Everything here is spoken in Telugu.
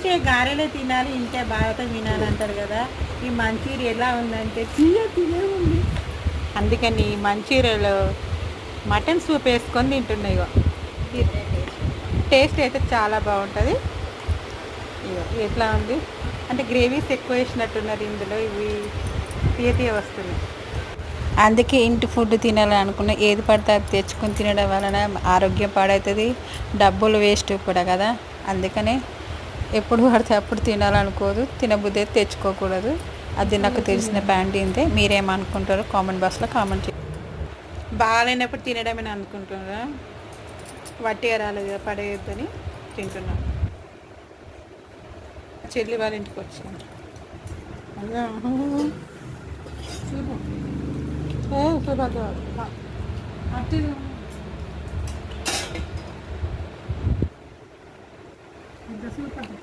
ఇంకే గారెలే తినాలి ఇంకే బాగా తినాలి అంటారు కదా. ఈ మంచూరి ఎలా ఉందంటే తీయ తీయ ఉంది. అందుకని ఈ మంచూరియాలో మటన్ సూప్ వేసుకొని తింటున్నాయి ఇగో. టేస్ట్ అయితే చాలా బాగుంటుంది. ఇగో ఎట్లా ఉంది? అంటే గ్రేవీస్ ఎక్కువ వేసినట్టున్నారు ఇందులో ఇవి తీయ తీయ వస్తుంది అందుకే ఇంటి ఫుడ్ తినాలని అనుకున్న ఏది పడితే అది తెచ్చుకొని తినడం వలన ఆరోగ్యం పాడవుతుంది. డబ్బులు వేస్ట్ కూడా కదా అందుకనే ఎప్పుడు పడితే అప్పుడు తినాలనుకోదు తినబుద్ధి తెచ్చుకోకూడదు. అది నాకు తెలిసిన ప్యాంట్ ఇంతే మీరేమనుకుంటారో కామెంట్ బాక్స్లో కామెంట్ చేయండి. బాగాలేనప్పుడు తినడమని అనుకుంటున్నారా? వట్టిగా రాలేదు కదా పడేయొద్దని తింటున్నా. చెల్లి వాళ్ళ ఇంటికి వచ్చాను అయ్యా. ఏ, Thank you.